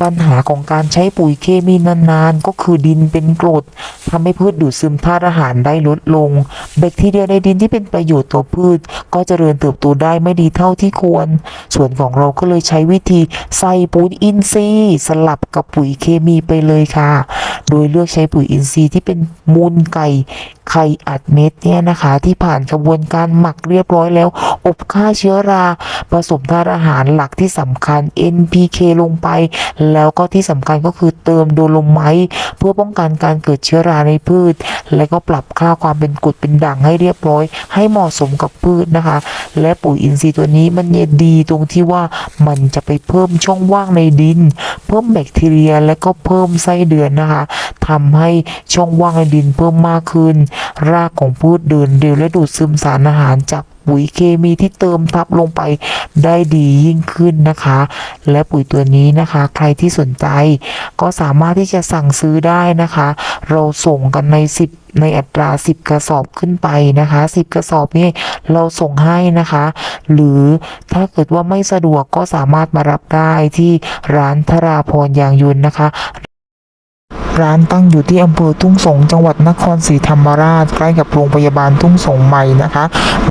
ปัญหาของการใช้ปุ๋ยเคมีนานๆ ก็คือดินเป็นกรดทำให้พืชดูดซึมธาตุอาหารได้ลดลง แบคทีเรียในดินที่เป็นประโยชน์ต่อพืช ก็เจริญเติบโตได้ไม่ดีเท่าที่ควร ส่วนของเราก็เลยใช้วิธีใส่ปุ๋ยอินทรีย์สลับกับปุ๋ยเคมีไปเลยค่ะ โดยเลือกใช้ปุ๋ยอินทรีย์ที่เป็นมูลไก่ ไข่อัดเม็ดเนี่ยนะคะ ที่ผ่านกระบวนการหมักเรียบร้อยแล้ว อบฆ่าเชื้อรา ผสมธาตุอาหารหลักที่สำคัญ NPK ลงไป แล้วก็ที่สำคัญก็คือเติมโดโลไมต์เพื่อป้องกันการเกิดเชื้อราในพืช และก็ปรับค่าความเป็นกรดเป็นด่างให้เรียบร้อย ให้เหมาะสมกับพืชนะคะ และปุ๋ยอินทรีย์ตัวนี้มันเนี่ยดีตรงที่ว่ามันจะไปเพิ่มช่องว่างในดิน เพิ่มแบคทีเรียและก็เพิ่มไส้เดือนนะคะทำให้ช่องว่างในดินเพิ่มมากขึ้นรากของพืชเดินเร็วและดูดซึมสารอาหารจากปุ๋ยเคมีที่เติมทับลงไปได้ดียิ่งขึ้นนะคะ และปุ๋ยตัวนี้นะคะ ใครที่สนใจก็สามารถที่จะสั่งซื้อได้นะคะ เราส่งกันใน 10 ในอัตรา 10 กระสอบขึ้นไปนะคะ 10 กระสอบนี่เราส่งให้นะคะ หรือถ้าเกิดว่าไม่สะดวกก็สามารถมารับได้ที่ร้านธราพรยางยนต์นะคะ ร้านตั้งอยู่ที่อำเภอทุ่งสง จังหวัดนครศรีธรรมราช ใกล้กับโรงพยาบาลทุ่งสงใหม่นะคะ